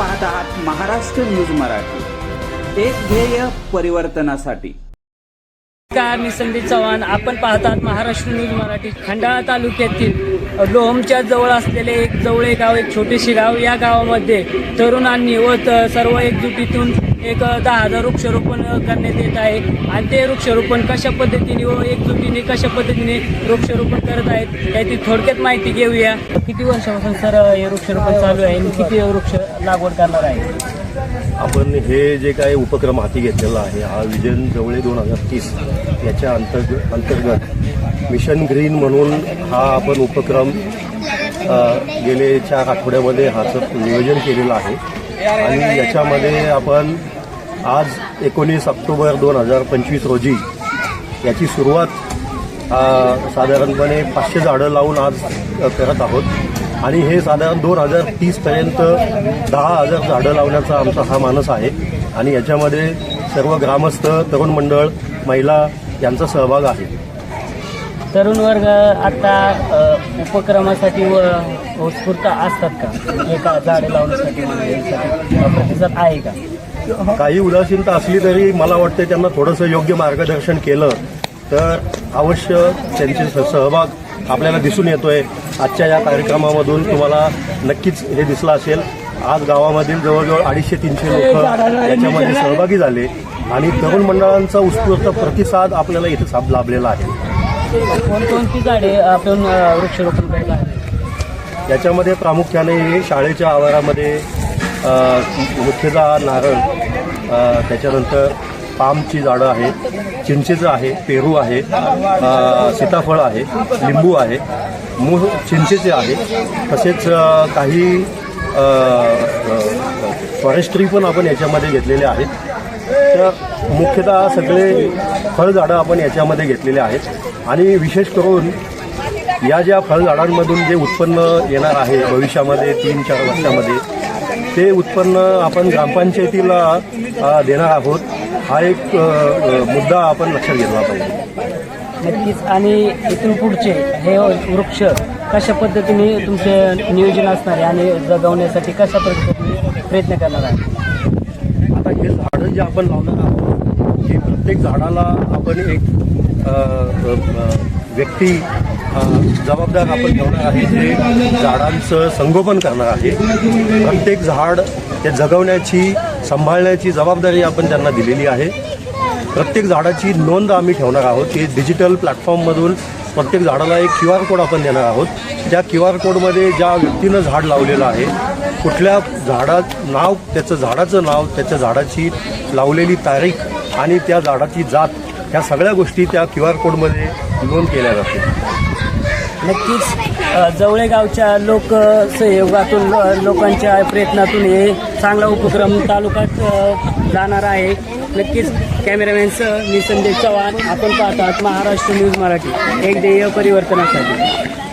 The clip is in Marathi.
पाहत आहात महाराष्ट्र न्यूज मराठी. एक ध्येय परिवर्तनासाठी. नमस्कार मी संदीप चव्हाण. आपण पाहतात महाराष्ट्र न्यूज मराठी. खंडाळा तालुक्यातील लोहमच्या जवळ असलेले एक जवळे गाव एक छोटेशी गाव या गावामध्ये तरुणांनी व त- सर्व एकजुटीतून एक दहा हजार वृक्षारोपण करण्यात येत आहे. आणि ते वृक्षारोपण कशा पद्धतीने व एकजुटीने कशा पद्धतीने वृक्षारोपण करत आहेत याची थोडक्यात माहिती घेऊया. किती वर्षापासून सर हे वृक्षारोपण चालू आहे आणि किती वृक्ष लागवड करणार आहे? आपण हे जे काही उपक्रम हाती घेतलेला आहे हा विजन जवळे दोन हजार तीस याच्या अंतर्ग अंतर्गत मिशन ग्रीन म्हणून हा आपण उपक्रम अ, गेले चार आठवड्यामध्ये हाचं नियोजन केलेलं आहे. आणि याच्यामध्ये आपण आज एकोणीस ऑक्टोबर दोन हजार पंचवीस रोजी याची सुरुवात साधारणपणे पाचशे झाडं लावून आज करत आहोत. आणि हे साधारण दोन हजार तीसपर्यंत दहा हजार झाडं लावण्याचा आमचा हा मानस आहे. आणि याच्यामध्ये सर्व ग्रामस्थ तरुण मंडळ महिला यांचा सहभाग आहे. तरुण वर्ग आता अ, उपक्रमासाठी व उत्स्फूर्त असतात का? एका झाडे लावण्यासाठी यासाठी प्रतिसाद आहे का? काही उदासीनता असली तरी मला वाटतं त्यांना थोडंसं योग्य मार्गदर्शन केलं तर अवश्य त्यांचे स- सहभाग आपल्याला दिसून येतोय. आजच्या या कार्यक्रमामधून तुम्हाला नक्कीच हे दिसलं असेल. आज गावामधील जवळजवळ अडीचशे तीनशे लोक याच्यामध्ये सहभागी झाले आणि तरुण मंडळांचा उत्स्फूर्त प्रतिसाद आपल्याला इथे साप लाभलेला आहे. कोणकोणती झाडे आपण वृक्षारोपण करत आहे याच्यामध्ये प्रामुख्याने शाळेच्या आवारामध्ये मुख्यतः नारळ त्याच्यानंतर पामची झाडं आहेत चिंचेचं आहे पेरू आहे सीताफळ आहे लिंबू आहे मूळ चिंचेचे आहे तसेच काही फॉरेस्ट्री पण आपण याच्यामध्ये घेतलेले आहेत. तर मुख्यतः सगळे फळझाडं आपण याच्यामध्ये घेतलेले आहेत. आणि विशेष करून या ज्या फळझाडांमधून जे उत्पन्न येणार आहे भविष्यामध्ये तीन चार वर्षामध्ये ते उत्पन्न आपण ग्रामपंचायतीला देणार आहोत. हा एक मुद्दा आपण लक्षात घेतला पाहिजे. नक्कीच. आणि इथून पुढचे हे वृक्ष कशा पद्धतीने तुमचे नियोजन असणार आहे आणि जगवण्यासाठी कशा पद्धतीने प्रयत्न करणार आहे? आता हे झाडं जे आपण लावणार आहोत हे प्रत्येक झाडाला आपण एक व्यक्ती जबाबदार आपण घेणार आहे जे झाडांचं संगोपन करणार आहे. प्रत्येक झाड ते जगवण्याची सांभाळण्याची जबाबदारी आपण त्यांना दिलेली आहे. प्रत्येक झाडाची नोंद आम्ही ठेवणार आहोत. की डिजिटल प्लॅटफॉर्ममधून प्रत्येक झाडाला एक क्यू आर कोड आपण देणार आहोत. त्या क्यू आर कोडमध्ये ज्या व्यक्तीनं झाड लावलेलं आहे कुठल्या झाडात नाव त्याचं झाडाचं नाव त्याच्या झाडाची लावलेली तारीख आणि त्या झाडाची जात ह्या सगळ्या गोष्टी त्या क्यू आर कोडमध्ये नोंद केल्या जातील नक्कीच. जवळेगावच्या जवळे गावच्या लोक सहयोगातून लोकांच्या प्रयत्नातून हे चांगला उपक्रम तालुक्यात जाणार आहे. नक्कीच कॅमेरामॅनसह मी संदेश चव्हाण. आपण पाहतात महाराष्ट्र न्यूज मराठी. एक ध्येय परिवर्तनासाठी.